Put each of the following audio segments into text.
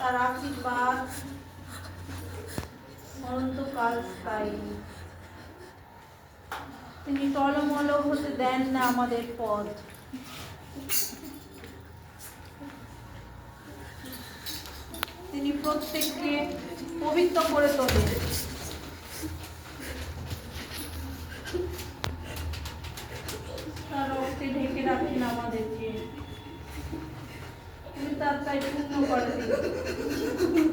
তার আশীর্বাদ অনন্তকাল স্থায়ী তিনি টলমল হতে দেন না আমাদের পথ তিনি প্রত্যেককে পবিত্র করে তোলে। তার রক্তে ঢেকে রাখেন আমাদেরকে। তুমি তার তাই পূর্ণ করে তিনি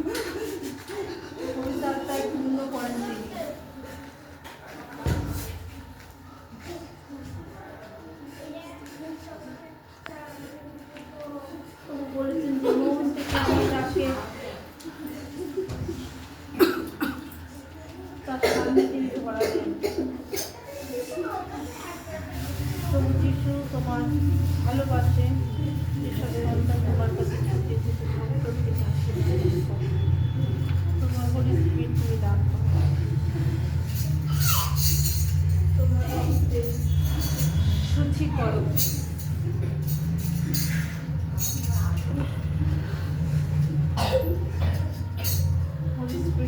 ভালোবাসে যেসবের অন্তর তোমার কাছে ছুটে যেতে পারে প্রত্যেক আশীর্বাদ তোমার স্পিরিট তুমি দান করো তোমার রক্তে করো।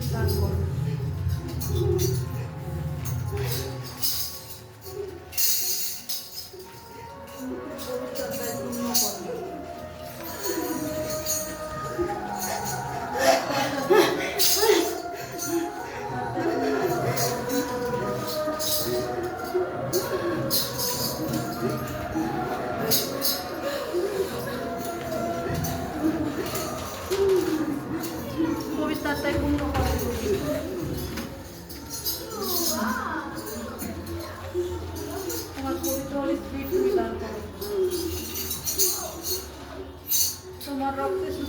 দান করো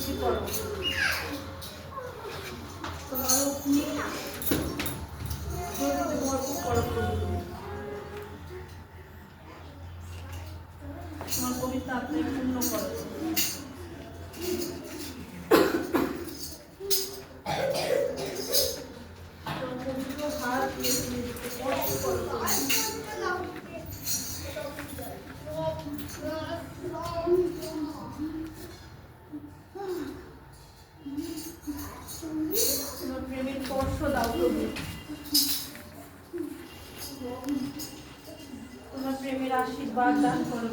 শুচি করো? তোমার অগ্নি জ্যোতিতে ভরপুর তোমার পবিত্র আত্মায় পূর্ণ করো।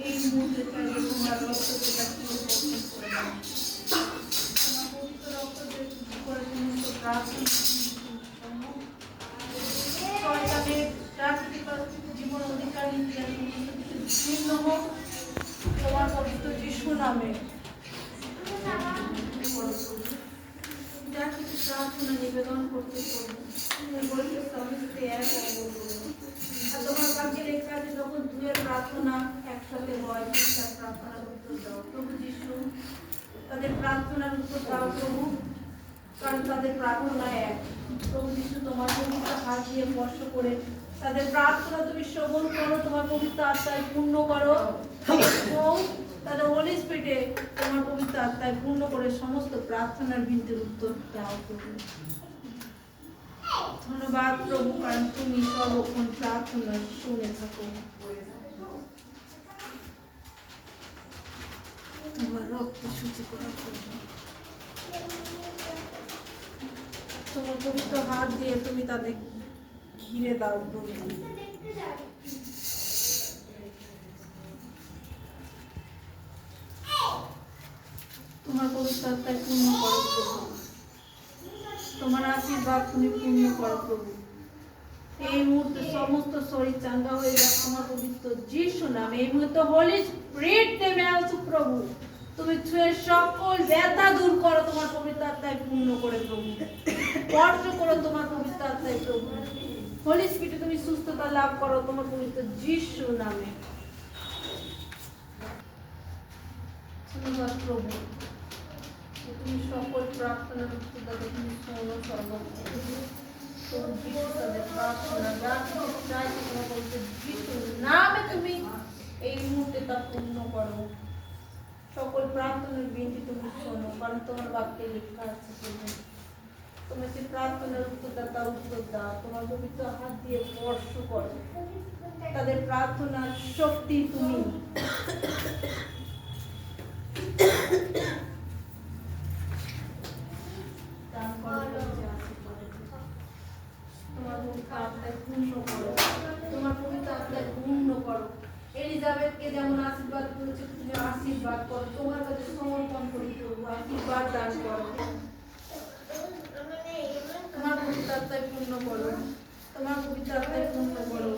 এই মুহূর্তে তোমার রক্ত জীবন অধিকার কিছু হোক তোমার পবিত্র যিশু নামে যা কিছু প্রার্থনা নিবেদন করতে করব আর তোমার কাছে লেখা আছে যখন দুয়ের প্রার্থনা যিশু তোমার পবিত্র আত্মায় পূর্ণ করো সমস্ত প্রার্থনার বিনতির উত্তর দাও প্রভু ধন্যবাদ প্রভু, কারণ তুমি সর্বক্ষণ প্রার্থনা শুনে থাকো। তোমার রক্ত শুচি তোমার পবিত্র হাত দিয়ে তুমি তাদের ঘিরে দাও তোমার পবিত্র আত্মায় পূর্ণ করো প্রভু। তোমার আশীর্বাদ তুমি পূর্ণ করো প্রভু। এই মুহূর্তে সমস্ত শরীর চাঙ্গা হয়ে যাক। তোমার পবিত্র যিশু নামে এই মুহূর্তে হোলি স্পিরিট নেমে আসুক প্রভু। তুমি ছুঁয়ে সকল ব্যথা দূর করো, তোমার পবিত্র আত্মায় পূর্ণ করে প্রভু। স্পর্শ করো তোমার পবিত্র আত্মায় প্রভু। হোলি স্পিরিটে তুমি সুস্থতা লাভ করো, তোমার পবিত্র যিশু নামে। প্রভু। তুমি সকল প্রার্থনার উত্তরদাতা তুমি শোনো তাদের প্রার্থনা পবিত্র যিশু নামে তুমি এই মুহূর্তে তা পূর্ণ করো সকল প্রার্থনার বিনতি তুমি শোনো, কারণ তোমার বাক্যে লেখা আছে প্রভু তোমার যে প্রার্থনার উত্তরদাতা উত্তর দাও, তোমার পবিত্র হাত দিয়ে স্পর্শ করো। তাদের প্রার্থনার শক্তি তুমি। তোমার পবিত্র আত্মায় পূর্ণ করো। তোমার পবিত্র আত্মায় পূর্ণ করো। এলিজাবেথকে যেমন আশীর্বাদ করেছে, তুমি আশীর্বাদ করো। তোমার কাছে সমর্পণ করি প্রভু, আশীর্বাদ দান করো। তোমার পবিত্র আত্মায় পূর্ণ করো। তোমার পবিত্র আত্মায় পূর্ণ করো।